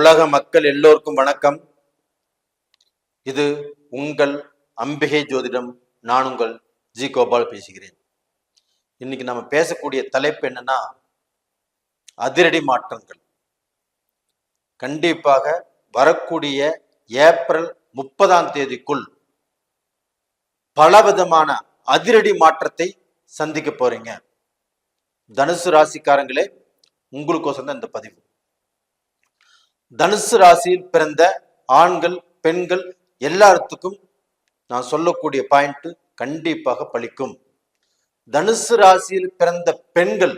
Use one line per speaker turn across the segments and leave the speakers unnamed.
உலக மக்கள் எல்லோருக்கும் வணக்கம். இது உங்கள் அம்பிகை ஜோதிடம். நான் உங்கள் ஜி கோபால் பேசுகிறேன். இன்னைக்கு நம்ம பேசக்கூடிய தலைப்பு என்னன்னா அதிரடி மாற்றங்கள். கண்டிப்பாக வரக்கூடிய ஏப்ரல் முப்பதாம் தேதிக்குள் பலவிதமான அதிரடி மாற்றத்தை சந்திக்க போறீங்க. தனுசு ராசிக்காரங்களே உங்களுக்கோசம் தான் இந்த பதிவு. தனுசு ராசியில் பிறந்த ஆண்கள் பெண்கள் எல்லாத்துக்கும் நான் சொல்லக்கூடிய பாயிண்ட் கண்டிப்பாக பலிக்கும். தனுசு ராசியில் பிறந்த பெண்கள்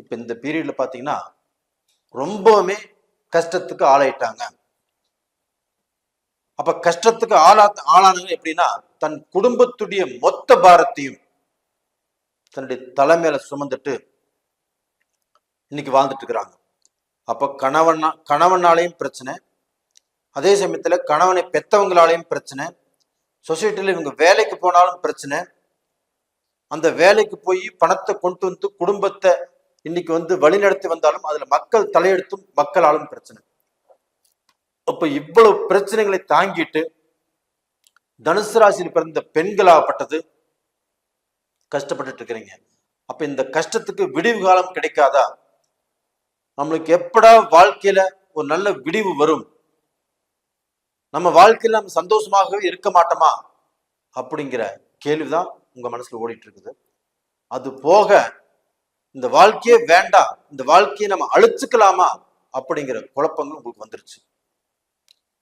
இப்போ இந்த பீரியடில் பார்த்தீங்கன்னா ரொம்பவுமே கஷ்டத்துக்கு ஆளாயிட்டாங்க. அப்ப கஷ்டத்துக்கு ஆளா ஆளானவங்க எப்படின்னா தன் குடும்பத்துடைய மொத்த பாரத்தையும் தன்னுடைய தலைமையில சுமந்துட்டு இன்னைக்கு வாழ்ந்துட்டு இருக்கிறாங்க. அப்போ கணவனா கணவனாலையும் பிரச்சனை. அதே சமயத்தில் கணவனை பெற்றவங்களாலையும் பிரச்சனை. சொசைட்டியில் இவங்க வேலைக்கு போனாலும் பிரச்சனை. அந்த வேலைக்கு போய் பணத்தை கொண்டு வந்து குடும்பத்தை இன்னைக்கு வந்து வழிநடத்தி வந்தாலும் அதுல மக்கள் தலையெடுத்தும் மக்களாலும் பிரச்சனை. அப்ப இவ்வளவு பிரச்சனைகளை தாங்கிட்டு தனுசு ராசியில் பிறந்த பெண்களாகப்பட்டது கஷ்டப்பட்டுட்டு இருக்கிறீங்க. அப்ப இந்த கஷ்டத்துக்கு விடிவு காலம் கிடைக்காதா? நம்மளுக்கு எப்படா வாழ்க்கையில ஒரு நல்ல விடிவு வரும்? நம்ம வாழ்க்கையில நம்ம சந்தோஷமாகவே இருக்க மாட்டோமா? அப்படிங்கிற கேள்விதான் உங்க மனசுல ஓடிட்டு இருக்குது அது போக இந்த வாழ்க்கையே வேண்டாம் இந்த வாழ்க்கையை நம்ம அழிச்சுக்கலாமா? அப்படிங்கிற குழப்பங்கள் உங்களுக்கு வந்துருச்சு.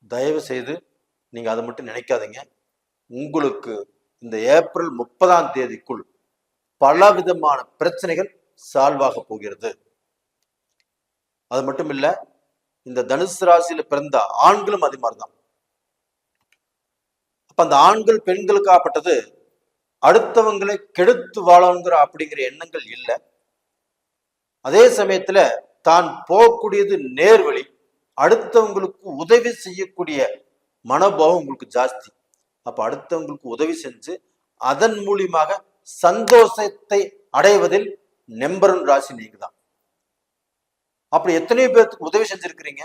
தயவு செய்து நீங்க அதை மட்டும் நினைக்காதீங்க. உங்களுக்கு இந்த ஏப்ரல் முப்பதாம் தேதிக்குள் பல விதமான பிரச்சனைகள் சால்வாக போகிறது. அது மட்டும் இல்ல இந்த தனுசு ராசியில பிறந்த ஆண்களும் அதே மாதிரிதான். அப்ப அந்த ஆண்கள் பெண்களுக்காகப்பட்டது அடுத்தவங்களை கெடுத்து வாழணுங்கிற அப்படிங்கிற எண்ணங்கள் இல்லை. அதே சமயத்துல தான் போகக்கூடியது நேர்வழி அடுத்தவங்களுக்கு உதவி செய்யக்கூடிய மனோபாவம் உங்களுக்கு ஜாஸ்தி. அப்ப அடுத்தவங்களுக்கு உதவி செஞ்சு அதன் மூலியமாக சந்தோஷத்தை அடைவதில் நெம்பரன் ராசி நீங்க தான் அப்படி எத்தனையோ பேர்த்துக்கு உதவி செஞ்சிருக்கிறீங்க.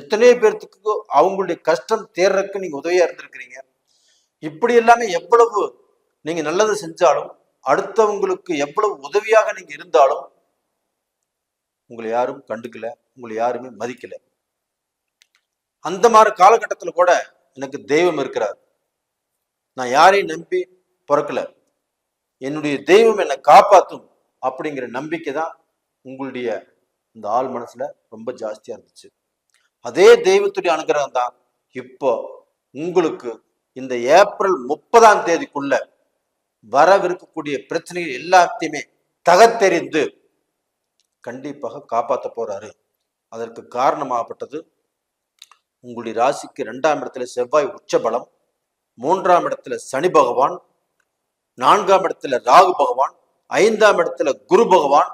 எத்தனையோ பேர்த்துக்கு அவங்களுடைய கஷ்டம் தேர்றதுக்கு நீங்க உதவியா இருந்திருக்கிறீங்க. இப்படி எல்லாமே எவ்வளவு நீங்க நல்லது செஞ்சாலும் அடுத்தவங்களுக்கு எவ்வளவு உதவியாக நீங்க இருந்தாலும் உங்களை யாரும் கண்டுக்கல உங்களை யாருமே மதிக்கல. அந்த மாதிரி காலகட்டத்தில் கூட எனக்கு தெய்வம் இருக்கிறார். நான் யாரையும் நம்பி பிறக்கல. என்னுடைய தெய்வம் என்னை காப்பாற்றும் அப்படிங்கிற நம்பிக்கை தான் உங்களுடைய இந்த ஆள் மனசுல ரொம்ப ஜாஸ்தியா இருந்துச்சு. அதே தெய்வத்துடைய அனுகிரகம் தான் இப்போ உங்களுக்கு இந்த ஏப்ரல் முப்பதாம் தேதிக்குள்ள வரவிருக்கக்கூடிய பிரச்சனைகள் எல்லாத்தையுமே தகத்தெறிந்து கண்டிப்பாக காப்பாற்ற போறாரு. அதற்கு காரணமாகப்பட்டது உங்களுடைய ராசிக்கு ரெண்டாம் இடத்துல செவ்வாய் உச்சபலம் மூன்றாம் இடத்துல சனி பகவான் நான்காம் இடத்துல ராகு பகவான் ஐந்தாம் இடத்துல குரு பகவான்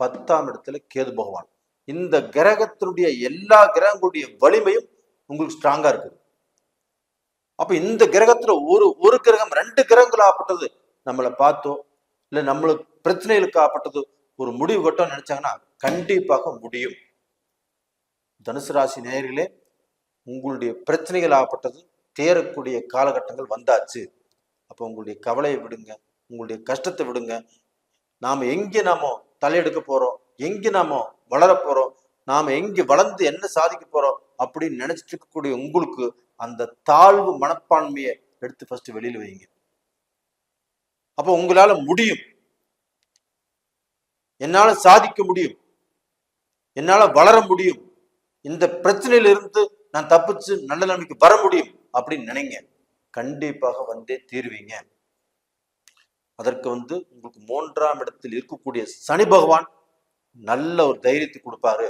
பத்தாம் இடத்துல கேது பகவான். இந்த கிரகத்தினுடைய எல்லா கிரகங்களுடைய வலிமையும் உங்களுக்கு ஸ்ட்ராங்கா இருக்குது. அப்ப இந்த கிரகத்துல ஒரு ஒரு கிரகம் ரெண்டு கிரகங்கள் ஆப்பட்டது நம்மளை பார்த்தோ இல்ல நம்மளுக்கு பிரச்சனைகளுக்கு ஆப்பட்டது ஒரு முடிவு கட்டம் நினைச்சாங்கன்னா கண்டிப்பாக முடியும். தனுசு ராசி நேயர்களே உங்களுடைய பிரச்சனைகள் ஆகப்பட்டது தேரக்கூடிய காலகட்டங்கள் வந்தாச்சு. அப்போ உங்களுடைய கவலையை விடுங்க உங்களுடைய கஷ்டத்தை விடுங்க. நாம எங்கே நாம தலையெடுக்க போறோம். எங்கே நாம வளர போறோம்? நாம எங்க வளர்ந்து என்ன சாதிக்க போறோம்? அப்படின்னு நினைச்சிட்டு இருக்கக்கூடிய உங்களுக்கு அந்த தாழ்வு மனப்பான்மையை எடுத்து ஃபர்ஸ்ட் வெளியில வைங்க. அப்போ உங்களால முடியும். என்னால சாதிக்க முடியும். என்னால வளர முடியும். இந்த பிரச்சனையில இருந்து நான் தப்பிச்சு நல்ல நிலைமைக்கு வர முடியும் அப்படின்னு நினைங்க. கண்டிப்பாக வந்தே தீர்வீங்க. அதற்கு வந்து உங்களுக்கு மூன்றாம் இடத்தில் இருக்கக்கூடிய சனி பகவான் நல்ல ஒரு தைரியத்தை கொடுப்பாரு.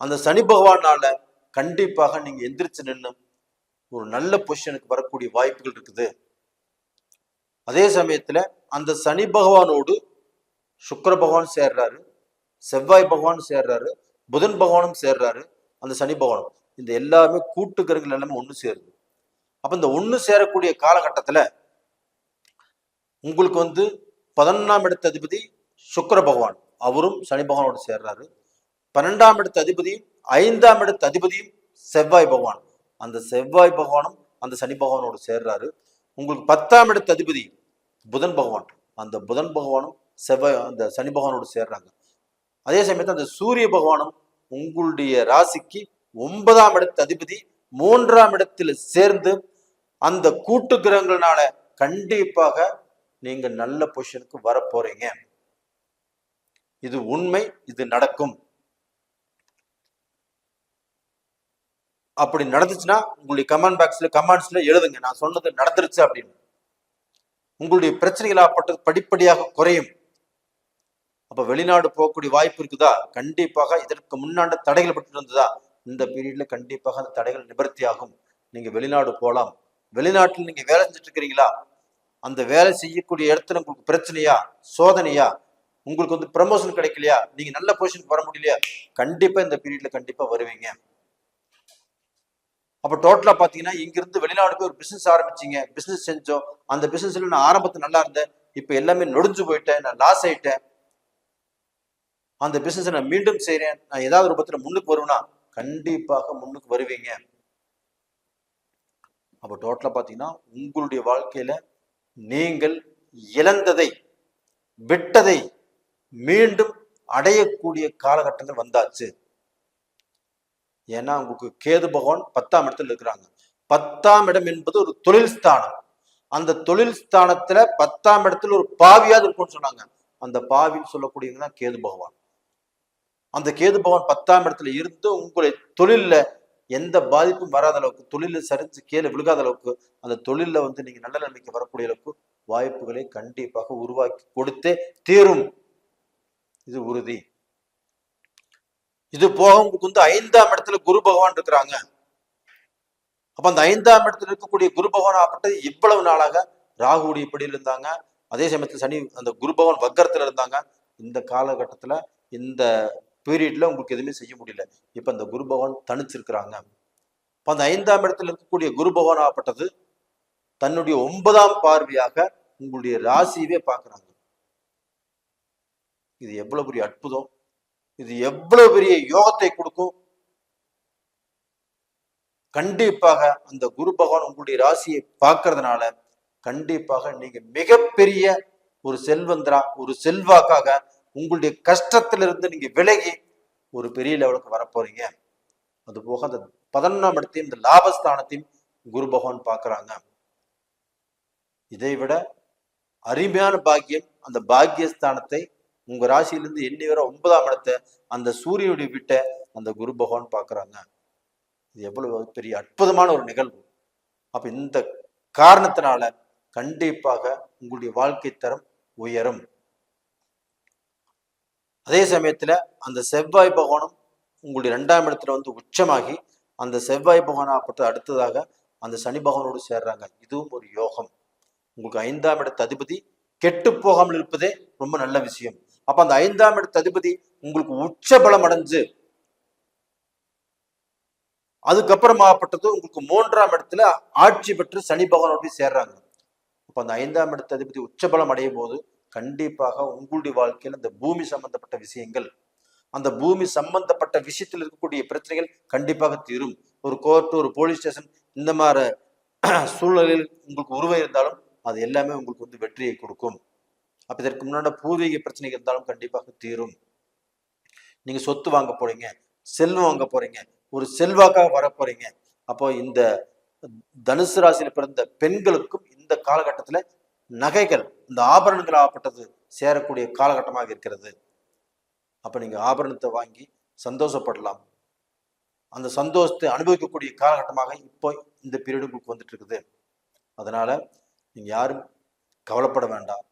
அந்த சனி பகவானால கண்டிப்பாக நீங்க எந்திரிச்சு நின்று ஒரு நல்ல பொசிஷனுக்கு வரக்கூடிய வாய்ப்புகள் இருக்குது. அதே சமயத்துல அந்த சனி பகவானோடு சுக்கர பகவான் சேர்றாரு செவ்வாய் பகவான் சேர்றாரு புதன் பகவானும் சேர்றாரு அந்த சனி பகவானும். இந்த எல்லாமே கூட்டு எல்லாமே ஒன்று சேருது. அப்ப இந்த ஒன்று சேரக்கூடிய காலகட்டத்துல உங்களுக்கு வந்து பதினொன்றாம் இடத்த அதிபதி சுக்கர பகவான். அவரும் சனி பகவானோடு சேர்றாரு. பன்னெண்டாம் இடத்த அதிபதியும் ஐந்தாம் இடத்த அதிபதியும் செவ்வாய் பகவான். அந்த செவ்வாய் பகவானும் அந்த சனி பகவானோடு சேர்றாரு. உங்களுக்கு பத்தாம் இடத்த அதிபதி புதன் பகவான். அந்த புதன் பகவானும் செவ்வாய் அந்த சனி பகவானோடு சேர்றாங்க. அதே சமயத்தில் அந்த சூரிய பகவானும் உங்களுடைய ராசிக்கு ஒன்பதாம் இடத்து அதிபதி மூன்றாம் இடத்தில் சேர்ந்து அந்த கூட்டு கிரகங்கள்னால கண்டிப்பாக நீங்க நல்ல பொசிஷனுக்கு வர போறீங்க இது உண்மை இது நடக்கும். அப்படி நடந்துச்சுன்னா உங்களுடைய கமெண்ட் பாக்ஸ்ல கமெண்ட்ஸ்ல எழுதுங்க. நான் சொன்னது நடந்துருச்சு அப்படின்னு. உங்களுடைய பிரச்சனைகள் ஆப்பட்டது படிப்படியாக குறையும். அப்ப வெளிநாடு போகக்கூடிய வாய்ப்பு இருக்குதா? கண்டிப்பாக இதற்கு முன்னாண்ட தடைகள் பட்டு இருந்ததா? இந்த பீரியட்ல கண்டிப்பாக அந்த தடைகள் நிவர்த்தி ஆகும் நீங்க வெளிநாடு போகலாம் வெளிநாட்டில் நீங்க வேலை செஞ்சுட்டு இருக்கிறீங்களா? அந்த வேலை செய்யக்கூடிய இடத்துல உங்களுக்கு பிரச்சனையா? சோதனையா? உங்களுக்கு வந்து ப்ரமோஷன் கிடைக்கலையா? நீங்க நல்ல பொசிஷனுக்கு வர முடியலையா? கண்டிப்பா இந்த பீரியட்ல கண்டிப்பா வருவீங்க. அப்ப டோட்டலா பாத்தீங்கன்னா இங்கிருந்து வெளிநாடு போய் ஒரு பிசினஸ் ஆரம்பிச்சீங்க. பிசினஸ் செஞ்சோம். அந்த பிசினஸ்ல நான் ஆரம்பத்தில் நல்லா இருந்தேன். இப்ப எல்லாமே நொடிஞ்சு போயிட்டேன். நான் லாஸ் ஆயிட்டேன். அந்த பிசினஸ் நான் மீண்டும் செய்கிறேன் நான் ஏதாவது ரூபத்துல முன்னுக்கு வருவேனா? கண்டிப்பாக முன்னுக்கு வருவீங்க. அப்போ டோட்டலா பாத்தீங்கன்னா உங்களுடைய வாழ்க்கையில நீங்கள் இழந்ததை விட்டதை மீண்டும் அடையக்கூடிய காலகட்டங்கள் வந்தாச்சு. ஏன்னா உங்களுக்கு கேது பகவான் பத்தாம் இடத்துல இருக்கிறாங்க. பத்தாம் இடம் என்பது ஒரு தொழில் ஸ்தானம். அந்த தொழில் ஸ்தானத்துல பத்தாம் இடத்துல ஒரு பாவியாவது இருக்கும்னு சொன்னாங்க. அந்த பாவின்னு சொல்லக்கூடியவங்க தான் கேது பகவான். அந்த கேது பகவான் பத்தாம் இடத்துல இருந்து உங்களை தொழில்ல எந்த பாதிப்பும் வராத அளவுக்கு தொழில சரிஞ்சு கீழே விழுகாத அளவுக்கு அந்த தொழிலில் வந்து நீங்க நல்ல நிலைமைக்கு வரக்கூடிய அளவுக்கு வாய்ப்புகளை கண்டிப்பாக உருவாக்கி கொடுத்தே தீரும். இது உறுதி. இது போக உங்களுக்கு வந்து ஐந்தாம் இடத்துல குரு பகவான் இருக்கிறாங்க. அப்ப அந்த ஐந்தாம் இடத்துல இருக்கக்கூடிய குரு பகவான் ஆகப்பட்டது இவ்வளவு நாளாக ராகுடைய படியில் இருந்தாங்க. அதே சமயத்துல சனி அந்த குரு பகவான் வக்கரத்துல இருந்தாங்க. இந்த காலகட்டத்துல இந்த பீரியட்ல உங்களுக்கு எதுவுமே செய்ய முடியல. இப்ப அந்த குரு பகவான் தனிச்சிருக்கிறாங்க. அப்ப அந்த ஐந்தாம் இடத்துல இருக்கக்கூடிய குரு பகவான் ஆகப்பட்டது தன்னுடைய ஒன்பதாம் பார்வையாக உங்களுடைய ராசியவே பாக்குறாங்க இது எவ்வளவு பெரிய அற்புதம். இது எவ்வளவு பெரிய யோகத்தை கொடுக்கும். கண்டிப்பாக அந்த குரு பகவான் உங்களுடைய ராசியை பார்க்கறதுனால கண்டிப்பாக நீங்க மிகப்பெரிய ஒரு செல்வந்தரா ஒரு செல்வாக்காக உங்களுடைய கஷ்டத்திலிருந்து நீங்க விலகி ஒரு பெரிய லெவலுக்கு வரப்போறீங்க. அது போக அந்த பதினொன்றாம் இடத்தையும் இந்த லாபஸ்தானத்தையும் குரு பகவான் பார்க்குறாங்க. இதை விட அருமையான பாக்கியம் அந்த பாக்கியஸ்தானத்தை உங்க ராசியிலிருந்து எண்ணி வர ஒன்பதாம் இடத்தை அந்த சூரியனுடைய வீட்டை அந்த குரு பகவான் பார்க்குறாங்க. இது எவ்வளவு பெரிய அற்புதமான ஒரு நிகழ்வு. அப்ப இந்த காரணத்தினால கண்டிப்பாக உங்களுடைய வாழ்க்கை தரம் உயரும். அதே சமயத்தில் அந்த செவ்வாய் பகவானும் உங்களுடைய ரெண்டாம் இடத்துல வந்து உச்சமாகி அந்த செவ்வாய் பகவானாப்பட்ட அடுத்ததாக அந்த சனி பகவானோடு சேர்றாங்க. இதுவும் ஒரு யோகம். உங்களுக்கு ஐந்தாம் இடத்து அதிபதி கெட்டு போகாமல் இருப்பதே ரொம்ப நல்ல விஷயம். அப்ப அந்த ஐந்தாம் இடத்து அதிபதி உங்களுக்கு உச்ச பலம் அடைஞ்சு அதுக்கப்புறமாப்பட்டது உங்களுக்கு மூன்றாம் இடத்துல ஆட்சி பெற்று சனி பகவானோடு சேர்றாங்க. அப்ப அந்த ஐந்தாம் இடத்து அதிபதி உச்சபலம் அடையும் போது கண்டிப்பாக உங்களுடைய வாழ்க்கையில் இந்த பூமி சம்பந்தப்பட்ட விஷயங்கள் அந்த பூமி சம்பந்தப்பட்ட விஷயத்தில் இருக்கக்கூடிய பிரச்சனைகள் கண்டிப்பாக தீரும். ஒரு கோர்ட் ஒரு போலீஸ் ஸ்டேஷன் இந்த மாதிரி சூழ்நிலையில் உங்களுக்கு உருவம் இருந்தாலும் அது எல்லாமே உங்களுக்கு வந்து வெற்றியை கொடுக்கும். அப்ப இதற்கு முன்னாடி பூர்வீக பிரச்சனைகள் இருந்தாலும் கண்டிப்பாக தீரும். நீங்க சொத்து வாங்க போறீங்க செல்வம் வாங்க போறீங்க ஒரு செல்வாக்காக வர போறீங்க. அப்போ இந்த தனுசு ராசியில் பிறந்த பெண்களுக்கும் இந்த காலகட்டத்துல நகைகள் இந்த ஆபரணங்கள் ஆகப்பட்டது சேரக்கூடிய காலகட்டமாக இருக்கிறது. அப்போ நீங்க ஆபரணத்தை வாங்கி சந்தோஷப்படலாம். அந்த சந்தோஷத்தை அனுபவிக்கக்கூடிய காலகட்டமாக இப்போ இந்த பீரியடு உங்களுக்கு வந்துட்டு இருக்குது அதனால நீங்க யாரும் கவலைப்பட வேண்டாம்.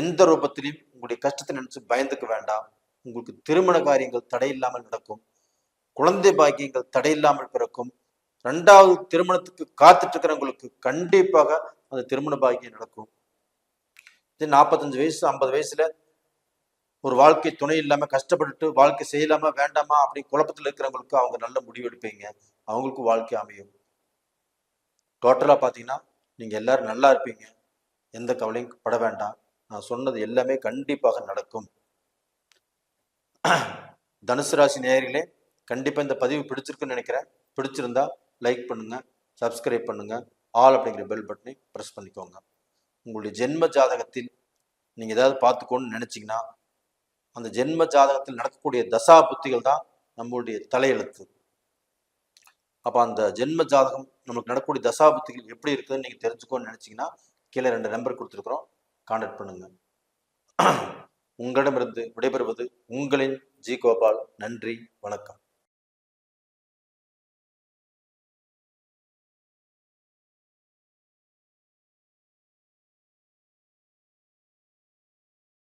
எந்த ரூபத்திலையும் உங்களுடைய கஷ்டத்தை நினச்சி பயந்துக்க வேண்டாம். உங்களுக்கு திருமண காரியங்கள் தடையில்லாமல் நடக்கும். குழந்தை பாக்கியங்கள் தடையில்லாமல் பிறக்கும். ரெண்டாவது திருமணத்துக்கு காத்துட்டு இருக்கிறவங்களுக்கு கண்டிப்பாக அந்த திருமண பாக்கியம் நடக்கும். இது நாற்பத்தஞ்சு வயசு ஐம்பது வயசுல ஒரு வாழ்க்கை துணை இல்லாம கஷ்டப்பட்டுட்டு வாழ்க்கை செய்யலாமா வேண்டாமா அப்படி குழப்பத்தில் இருக்கிறவங்களுக்கு அவங்க நல்ல முடிவு எடுப்பீங்க. அவங்களுக்கு வாழ்க்கை அமையும். டோட்டலா பாத்தீங்கன்னா நீங்க எல்லாரும் நல்லா இருப்பீங்க. எந்த கவலையும் பட வேண்டாம். நான் சொன்னது எல்லாமே கண்டிப்பாக நடக்கும். தனுசு ராசி நேயர்களே கண்டிப்பாக இந்த பதிவு பிடிச்சிருக்குன்னு நினைக்கிறேன். பிடிச்சிருந்தா லைக் பண்ணுங்க சப்ஸ்கிரைப் பண்ணுங்க. ஆல் அப்படிங்கிற பெல் பட்டனை ப்ரெஸ் பண்ணிக்கோங்க. உங்களுடைய ஜென்ம ஜாதகத்தில் நீங்கள் ஏதாவது பார்த்துக்கோன்னு நினச்சிங்கன்னா அந்த ஜென்ம ஜாதகத்தில் நடக்கக்கூடிய தசா புத்திகள் தான் நம்மளுடைய தலையெழுத்து. அப்போ அந்த ஜென்ம ஜாதகம் நமக்கு நடக்கக்கூடிய தசா புத்திகள் எப்படி இருக்குதுன்னு நீங்கள் தெரிஞ்சுக்கோன்னு நினச்சிங்கன்னா கீழே ரெண்டு நம்பர் கொடுத்துருக்குறோம். கான்டாக்ட் பண்ணுங்க. உங்களிடமிருந்து விடைபெறுவது உங்களின் ஜி கோபால். நன்றி வணக்கம்.